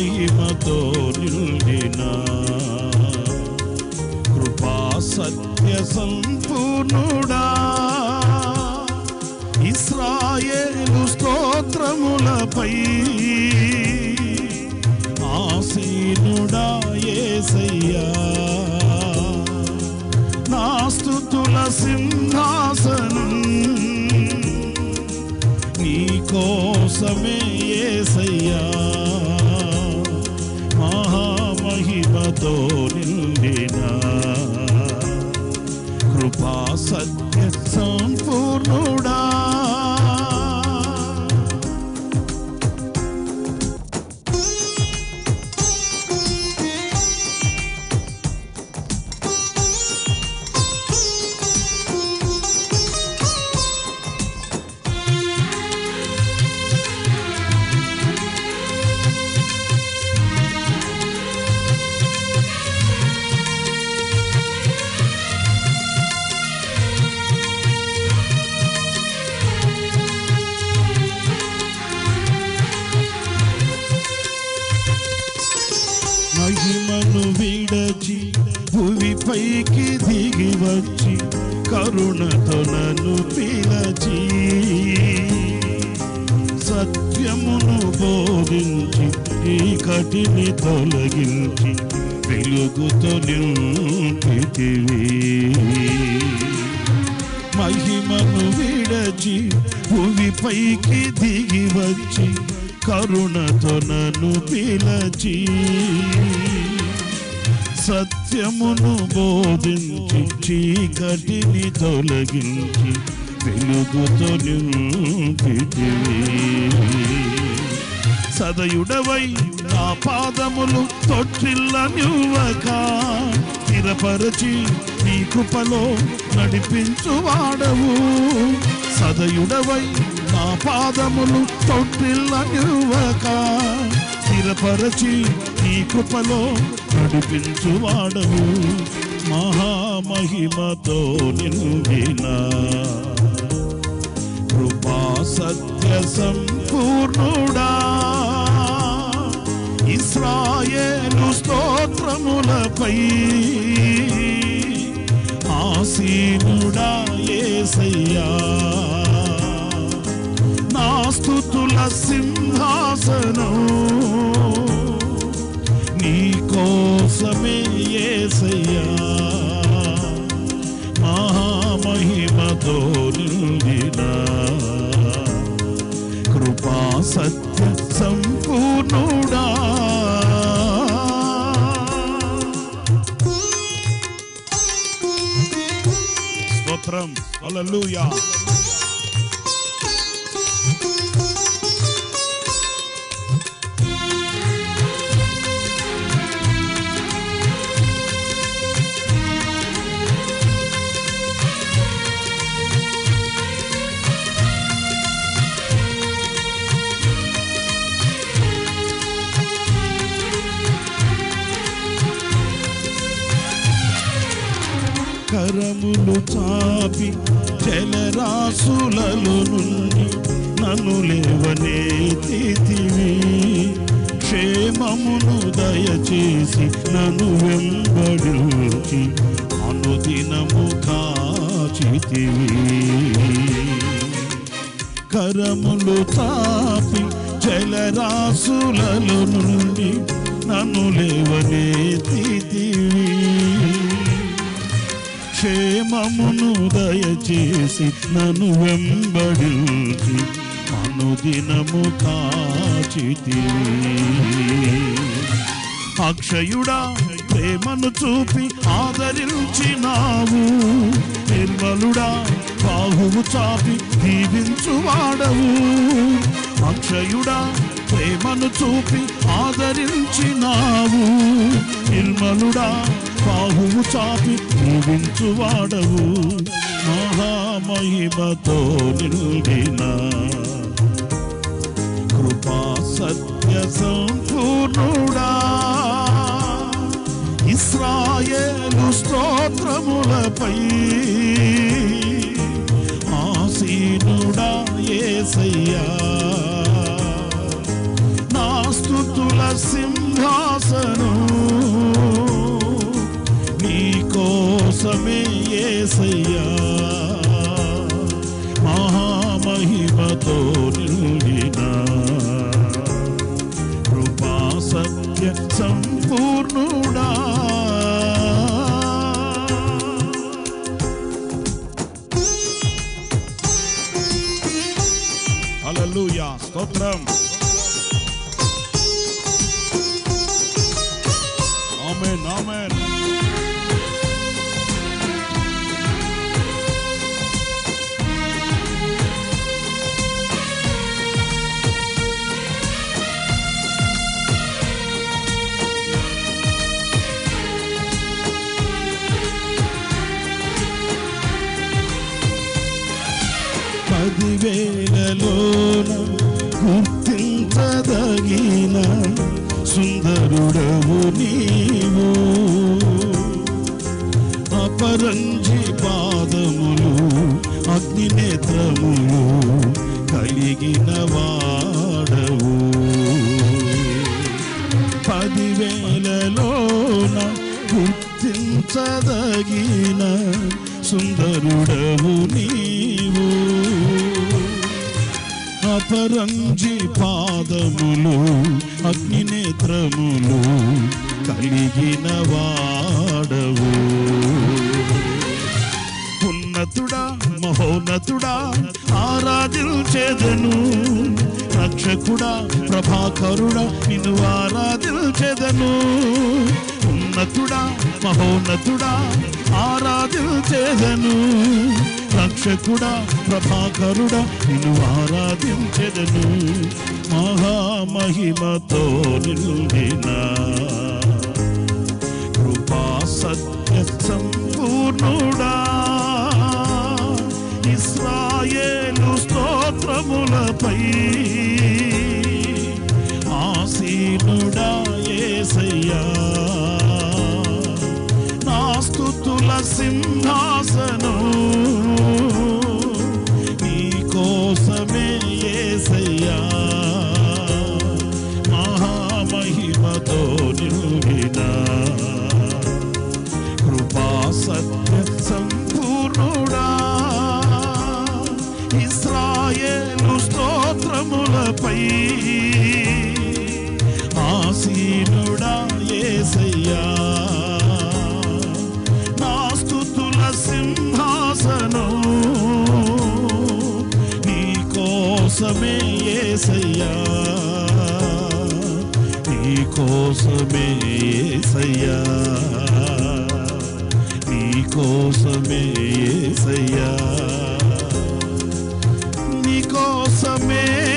మహిమతో నిండిన. కృపా సత్య సంపూర్ణుడా. ఇస్రాయేలు స్తోత్రములపై ఆసీనుడా ఏసయ్యా. నా స్తుతుల సింహాసనం మహామహిమతో దిగి వచ్చి కరుణతో నన్ను పిలచి సత్యమును బోధించి ఈ కటిని తొలగించి వెలుగుతో నింపితివి. మహిమను విడచి భూమిపైకి దిగి వచ్చి కరుణతో నన్ను పిలచి సత్యమును బోధించి చీకటిని తొలగించి వెలుగుతో నింపితివి. సదయుడవై నా పాదములు తొట్టిల్ల నివ్వక స్థిరపరచి నీ కృపలో నడిపించు వాడవు. సదయుడవై నా పాదములు తొట్టిల్ల నివ్వక స్థిరపరచి నీ కృపలో నడిపించు వాడవు మహామహిమతో నిండినా కృపా సత్య సంపూర్ణుడా. ఇస్రాయేలు స్తోత్రములపై ఆసీనుడా ఏసయ్యా. నా స్తుతుల సింహాసనం. నీ కోసమే యేసయ్యా మహామహిమతో నిండిన కృపా సత్య సంపూర్ణుడా. స్తోత్రం. హల్లెలూయా. దయచేసి నన్ను వెంబడించి అనుదినము కాచితివి కరములు తాపి జలరాసులలో నుండి నన్ను లేవనెత్తితివి క్షేమమును దయచేసి నన్ను వెంబడించి అనుదినము కాచితివి అక్షయుడా ప్రేమను చూపి ఆదరించినావు. నిర్మలుడా బాహువు చాపి దీవించువాడవు. అక్షయుడా ప్రేమను చూపి ఆదరించినావు. నిర్మలుడా బాహువు చాపి దీవించువాడవు. మహామహిమతో నిండిన కృపా సత్య సంపూర్ణుడా. ఇస్రాయేలు స్తోత్రములపై. ఆసీనుడా యేసయ్యా నా స్థుతుల సింహాసను నీ కోసమే ఏసయ్యా. మహామహిమతో నిండిన కృపా సత్య సంపూర్ణ அல்லூயா ஸ்தோத்திரம் ஆமேன் ஆமேன் వేళలోన గుర్తించదగిన సుందరుడవు నీవు. అపరంజి పాదములు అగ్ని నేత్రములు కలిగిన వాడవు. పదివేలలోన గుర్తించదగిన సుందరుడవు నీవు. అపరంజి పాదములు అగ్ని నేత్రములు కలిగిన వాడవు. ఉన్నతుడా మహోన్నతుడా ఆరాధించేదను. రక్షకుడా ప్రభాకరుడా నిన్ను ఆరాధించేదను. ఉన్నతుడా మహోన్నతుడా ఆరాధించేదను. రక్షకుడా ప్రభాకరుడా నిన్ను ఆరాధించెదను. మహామహిమతో నిండినా కృపా సత్య సంపూర్ణుడా. ఇస్రాయేలు స్తోత్రములపై ఆసీనుడా ఏసయ్యా. నా స్తుతుల సింహాసనం ఆసీనుడా ఏసయ్యా. నా స్తుతుల సింహాసనం నీ కోసమే ఏసయ్యా. నీ కోసమే ఏసయ్యా. నీ కోసమే ఏసయ్యా. నీ కోసమే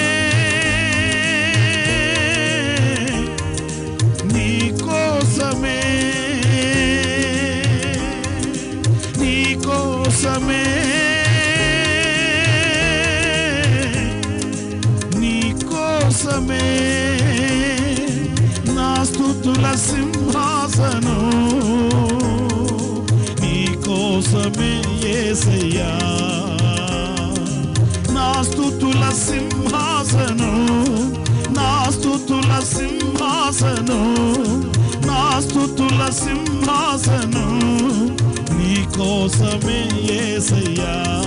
కోసమే నా స్థుతుల సింహాసనం. నీ కోసమే ఏసయ్యా. నా స్థుతుల సింహాసనం. నా స్థుతుల సింహాసనం. నా స్థుతుల సింహాసనం. నీ కోసమే ఏసయ్యా.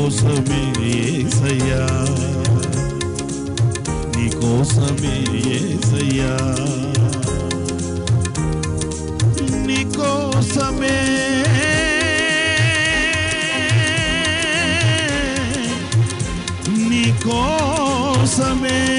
కోసమే ఏసయ్యా నీ కోసమే ఏసయ్యా నీ కోసమే నీ కోసమే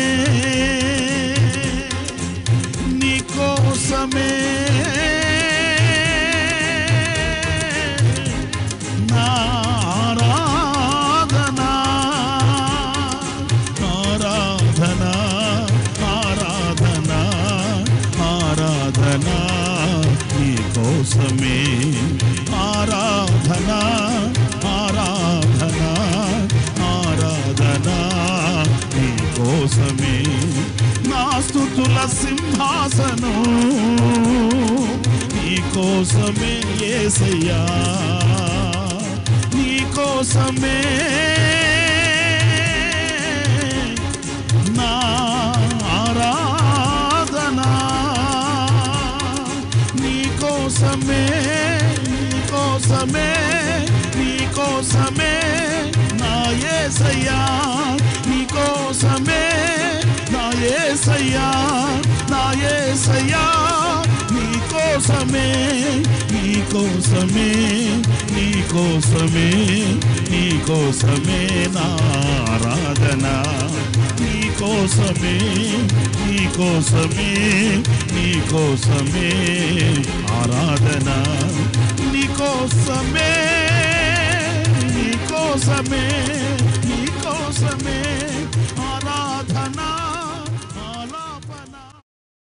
సింహాసనం నీ కోసమే ఏసయ్యా నీ కోసమే నా ఆరాధన నీ కోసమే నీ కోసమే నీ కోసమే నా ఏసయ్యా నీ కోసమే నా ఏసయ్యా ఏసయ్యా నీ కోసమే నీ కోసమే నీ కోసమే నీ కోసమే నారాధన నీ కోసమే నీ కోసమే నీ కోసమే ఆరాధన. నీ కోసమే నీ కోసమే నీ కోసమే